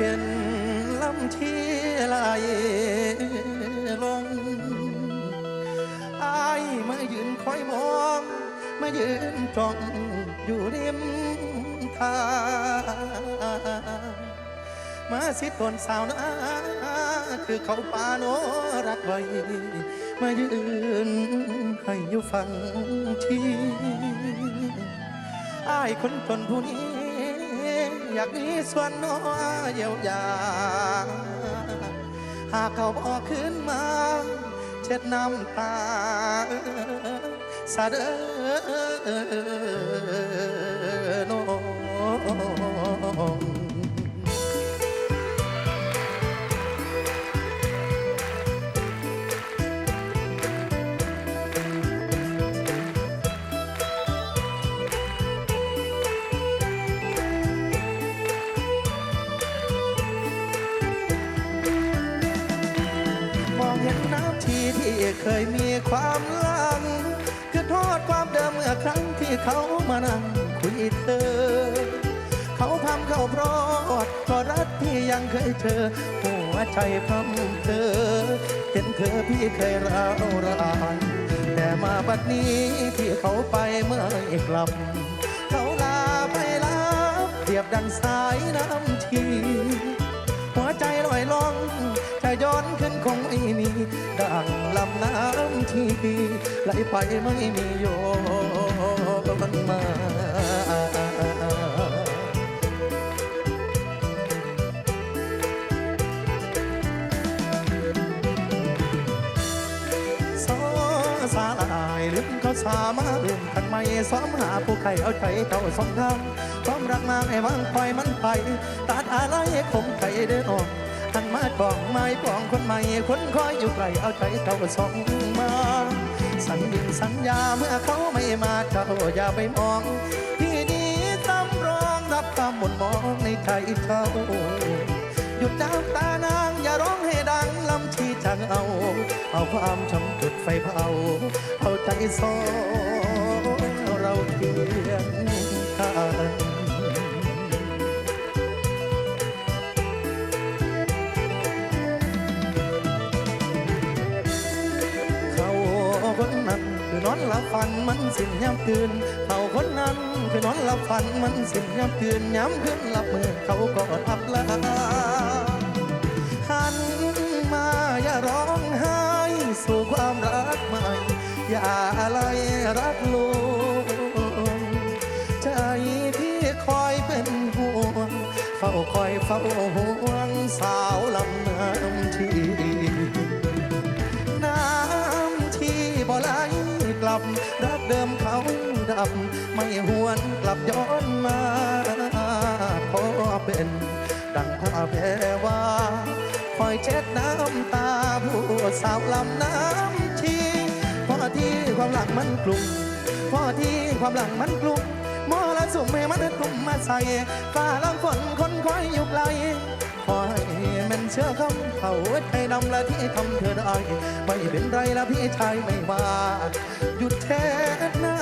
เป็นลำที่ไหลลงอายมายืนคอยมอง มายืนจ้องอยู่ริมทางมาสิตนสาวนาคือเขาปาโนรักไว้มายืนให้อยู่ฟังที่อายคนจนผู้นี้ อยากมีส่วนน้อยเยียวยา หากเขาบอกขึ้นมา เช็ดน้ำตาสะเด้อ ห็นน้ำทีที่เคยมีความลังคือโทษความเดิมเมื่อครั้งที่เขามานั่งคุยเธอ เขาพำเขาพรอดก็รักที่ยังเคยเจอหัวใจพำเธอ เห็นเธอพี่เคยร้าวรานแต่มาบัดนี้ที่เขาไปเมื่อไม่กลับ เขาลาไปลับเปรียบดังสายน้ำที ลอยล่องจะย้อนขึ้นคงไม่มี ดังลำน้ำที่ไหลไปไม่มีโยนมาสอสาลายลืมเขาสามาลืมกันไม่ซ้อมหาผู้ใครเอาใจเจ้าสองทางความรักมาให้วางปล่อยมันไป ตัดอะไรคมไข่เดินออก หันมาปองไม้ปองคนใหม่คนคอยอยู่ไกลเอาใจเจ้าสองมา สัญญิงสัญญาเมื่อเขาไม่มาเจ้าอย่าไปมอง ที่นี้ตำรองรับความหมุนมองในใจเจ้าหยุดน้ำตานางอย่าร้องให้ดังลำชีจังเอา เอาความช้ำจุดไฟเผาเอาใจโซเราเทียน อนหลับฝันมันสิ้นย้ำตื่นเขาคนนั้นคือนอนหลับฝันมันสิ้นย้ำตื่นย้ำขึ้นหลับมือเขาก็ทับลาหันมาอย่าร้องไห้สู่ความรักใหม่ อย่าอะไรรักลวงใจที่คอยเป็นห่วงเฝ้าคอยเฝ้าห่วงสาวลำน้ำทีน้ ลับ รักเดิมเขาดับ ไม่หวนกลับย้อนมาขอเป็น ดังผ้าแพรว่าคอยเช็ดน้ำตาผู้สาวลำน้ำชีพอที่ความหลังมันกลุ่มพอที่ความหลังมันกลุ่มมอละสุ่มให้มันกลุ่มมาใส่ฟ้าลังฝนคนคอยอยู่ไกลขอให้ มันเชื่อคำเขาใจดำและที่ทำเธอได้ ไม่เป็นไรละพี่ชายไม่ว่าหยุดแทนน้